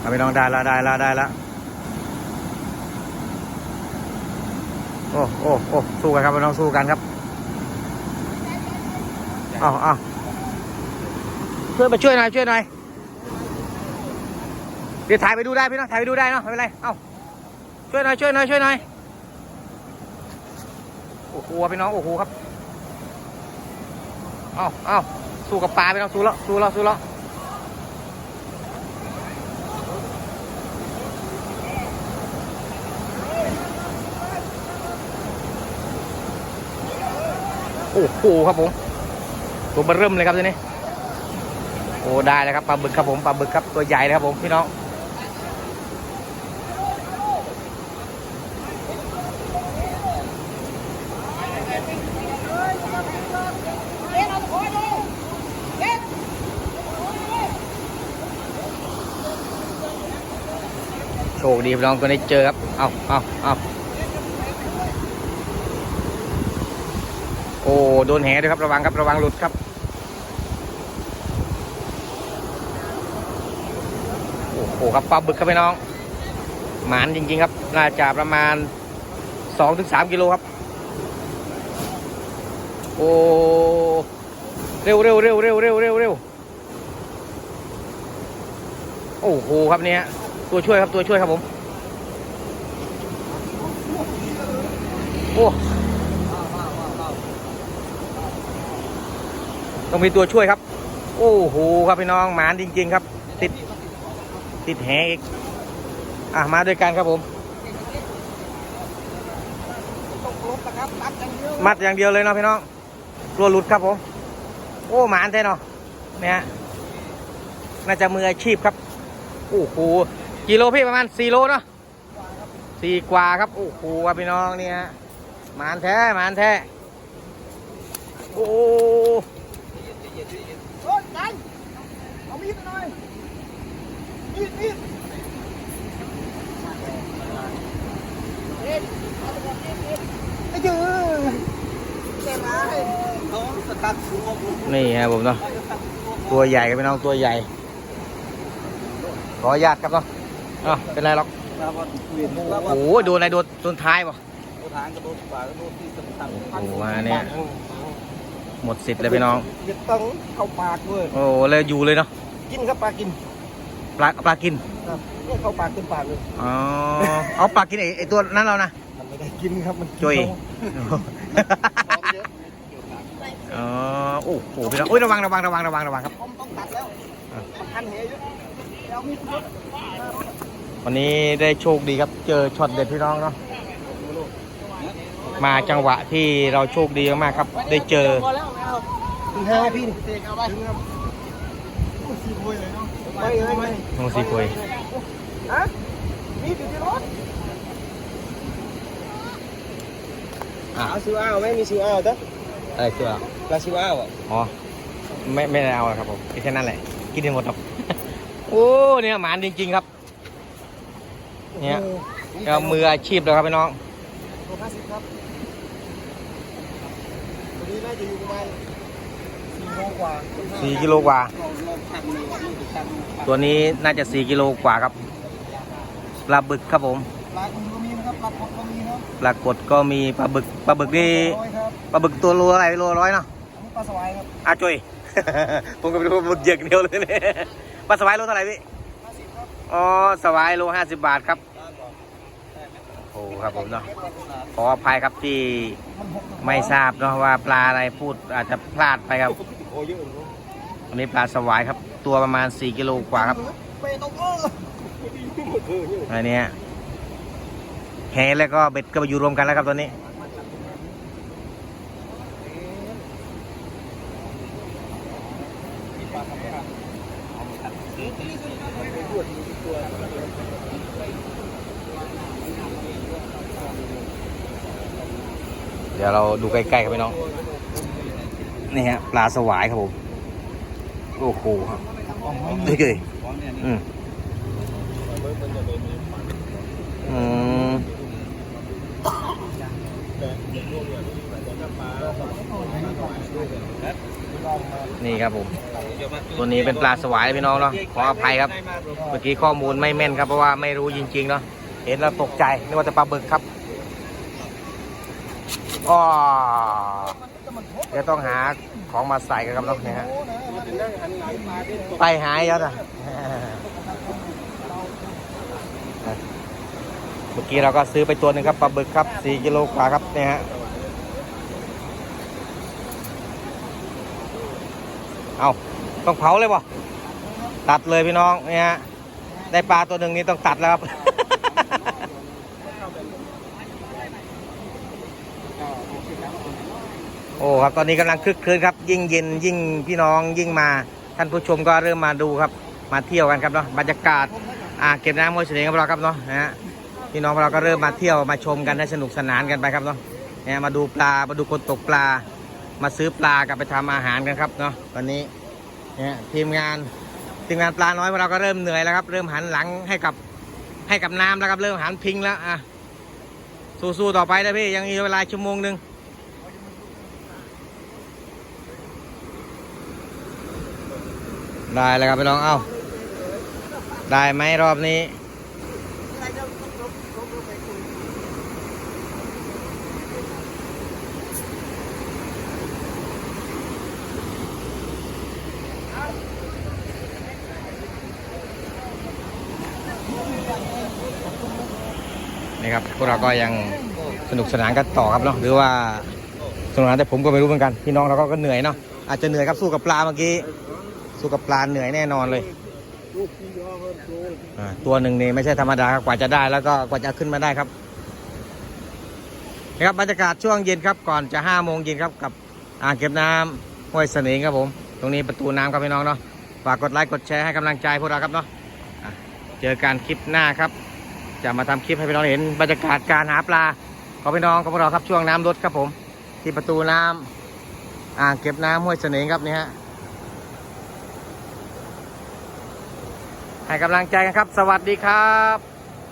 เอาไปน้องได้ละได้ละได้ละโอ้โอ้โอ้สู้กันครับพี่น้องสู้กันครับเอ้าเอ้าเพื่อนมาช่วยหน่อยช่วยหน่อยเดี๋ยวถ่ายไปดูได้พี่น้องถ่ายไปดูได้เนาะไม่เป็นไรเอ้าช่วยหน่อยช่วยหน่อยช่วยหน่อยโอ้โหพี่น้องโอ้โหครับเอ้าเอ้าสู้กับปลาพี่น้องสู้แล้วสู้แล้วสู้แล้ว อ้โหครับผมตัวเบอร์เริ่มเลยครับตัวนี้ โอ้ได้เลยครับปลาบึกครับผมปลาบึกครับตัวใหญ่เลยครับผมพี่น้องโชคดีพี่น้องตัวนี้เจอครับ เอาเอาเอา โอ้โดนแหด้วยครับระวังครับระวังหลุดครับ โอ้โหครับปลาบึกครับพี่น้อง หมานจริงๆครับ น่าจะประมาณ2-3ถึงกิโลครับ โอ้เร็วเร็วเร็วเร็วเร็วเร็วเร็วโอ้โหครับเนี่ยตัวช่วยครับตัวช่วยครับผม โอ้ ต้องมีตัวช่วยครับ โอ้โหครับพี่น้องหมานจริง ๆ ครับ ติดติดแหอีกอะมาด้วยกันครับผม มัดอย่างเดียวเลยเนาะพี่น้องกลัวหลุดครับผม โอ้หมานแท้เนาะเนี่ยน่าจะมืออาชีพครับ โอ้โหกิโลพี่ประมาณสี่โลเนาะสี่กว่าครับ โอ้โหครับพี่น้องเนี่ยหมานแท้หมานแท้ โอ้ โอ้ยดันเอามีดหน่อยมีดมีดไอ้เจ้าเต็มเลย น้องสกัดหัวผมนี่ครับผมเนาะตัวใหญ่ครับพี่น้องตัวใหญ่ ขออนุญาตครับเนาะอะเป็นไรหรอกครับว่าเวียนหัวโอ้โหโดนอะไรโดนโดนท้ายป่ะทางกระโดดขวากระโดดที่สำคัญโอ้โหมาเนี่ยหมดสิทธิ์เลยพี่น้องยึดตังเข้าปากด้วยโอ้โหเลยอยู่เลยเนาะกินครับปลากิน ปลาปลากินครับเนี่ยเข้าปากเต็มปากเลยอ๋อเอาปลากินไอ้ไอ้ตัวนั้นเรานะ มันไม่ได้กินครับมันจุยท้องเยอะอ๋อโอ้โหพี่น้องโอ้ยระวังระวังระวังระวังระวังครับ ผมต้องตัดแล้วมันคันเหเยอะเอามีดรถวันนี้ได้โชคดีครับเจอช็อตเด็ดพี่น้องเนาะมาจังหวะที่เราโชคดีมากๆครับ ได้เจอพอแล้วไม่เอาถึงห้าพี่เตะเอาไปถึงครับสี่คุยเลยเนาะไปเลยไป น้องซีคุยฮะมีดอยู่ที่รถอะเอาซิวอ้าวไหมมีซิวอ้าวจ้ะอะไรเชื่อปลาซิวอ้าวอะอ๋อไม่ไม่ได้เอาครับผมแค่นั้นแหละกินได้หมดครับโอ้เนี่ยหมานจริง ๆครับ เนี่ยก็มืออาชีพเลยครับพี่น้องโลห้าสิบครับตัวนี้น่าจะอยู่ประมาณ สี่โลกว่าสี่กิโลกว่าเราเราทำเลยนี่จะทำตัวนี้น่าจะสี่กิโลกว่าครับปลาบึกครับผมปลาคุณก็มีนะครับปลาพดก็มีเนาะปลากดก็มีปลาบึกปลาบึกนี่ร้อยครับปลาบึกตัวโลอะไรโลร้อยเนาะอันนี้ปลาสวายครับอาจุยผมก็ไม่รู้ว่าบึกเยอะเดียวเลยเนี่ยปลาสวายโลเท่าไหร่พี่ห้าสิบครับอ๋อสวายโลห้าสิบบาทครับโอ้ครับผมเนาะขออภัยครับที่มันหกไม่ทราบเนาะว่าปลาอะไรพูดอาจจะพลาดไปครับ โอ้เยอะเลยอันนี้ปลาสวายครับ ตัวประมาณ 4 กิโลกว่าครับเปตงเออเออเยอะอันเนี้ยแหแล้วก็เบ็ดก็มาอยู่รวมกันแล้วครับตอนนี้ เดี๋ยวเราดูใกล้ๆครับพี่น้อง นี่ฮะปลาสวายครับผม โอ้โหครับเฮ้ยเฮ้ยอืมอืมนี่ครับผม ตัวนี้เป็นปลาสวายพี่น้องเนาะขออภัยครับ เมื่อกี้ข้อมูลไม่แม่นครับเพราะว่าไม่รู้จริงๆเนาะเห็นแล้วตกใจนึกว่าจะปลาบึกครับอ๋อ เดี๋ยวต้องหาของมาใส่กันครับเนาะเนี่ยฮะไปหายแล้วนะเมื่อกี้เราก็ซื้อไปตัวหนึ่งครับปลาบึกครับ 4 กิโลกว่าครับเนี่ยฮะเอาต้องเผาเลยป่ตัดเลยพี่น้องเนี่ยฮะได้ปลาตัวหนึ่งนี้ต้องตัดแล้วครับ โอ้ครับตอนนี้กำลังคึกคืนครับ ยิ่งเย็นยิ่งพี่น้องยิ่งมา ท่านผู้ชมก็เริ่มมาดูครับ มาเที่ยวกันครับเนาะบรรยากาศอ่าเก็บน้ำมวยเสน่ห์ของเราครับเนาะนะฮะพี่น้องเราก็เริ่มมาเที่ยวมาชมกันให้สนุกสนานกันไปครับเนาะเนี่ยมาดูปลามาดูคนตกปลา มาซื้อปลากลับไปทำอาหารกันครับเนาะวันนี้เนี่ยทีมงานทีมงานปลาน้อยเราก็เริ่มเหนื่อยแล้วครับ เริ่มหันหลังให้กับให้กับน้ำแล้วครับเริ่มหันพิงแล้วอะสู้ๆต่อไปนะพี่ยังมีเวลาชั่วโมงหนึ่ง ได้แล้วครับพี่น้อง เอ้า ได้ไหมรอบนี้ นี่ครับ พวกเราก็ยังสนุกสนานกันต่อครับเนาะ หรือว่าสนุกสนานแต่ผมก็ไม่รู้เหมือนกัน พี่น้องเราก็ก็เหนื่อยเนาะ อาจจะเหนื่อยครับสู้กับปลาเมื่อกี้ สู้กับปลาเหนื่อยแน่นอนเลยตัวหนึ่งนี่ไม่ใช่ธรรมดากว่าจะได้แล้วก็กว่าจะขึ้นมาได้ครับนี่ครับบรรยากาศช่วงเย็นครับก่อนจะห้าโมงเย็นครับกับอ่างเก็บน้ำห้วยเสนิงครับผม ตรงนี้ประตูน้ำครับพี่น้องเนาะฝากกดไลค์กดแชร์ให้กำลังใจพวกเราครับเนาะะเจอกันคลิปหน้าครับ จะมาทำคลิปให้พี่น้องเห็นบรรยากาศการหาปลาของพี่น้องของพวกเราครับช่วงน้ำลดครับผม ที่ประตูน้ำอ่างเก็บน้ำห้วยเสนิงครับนี่ฮะ ให้กำลังใจกันครับ สวัสดีครับ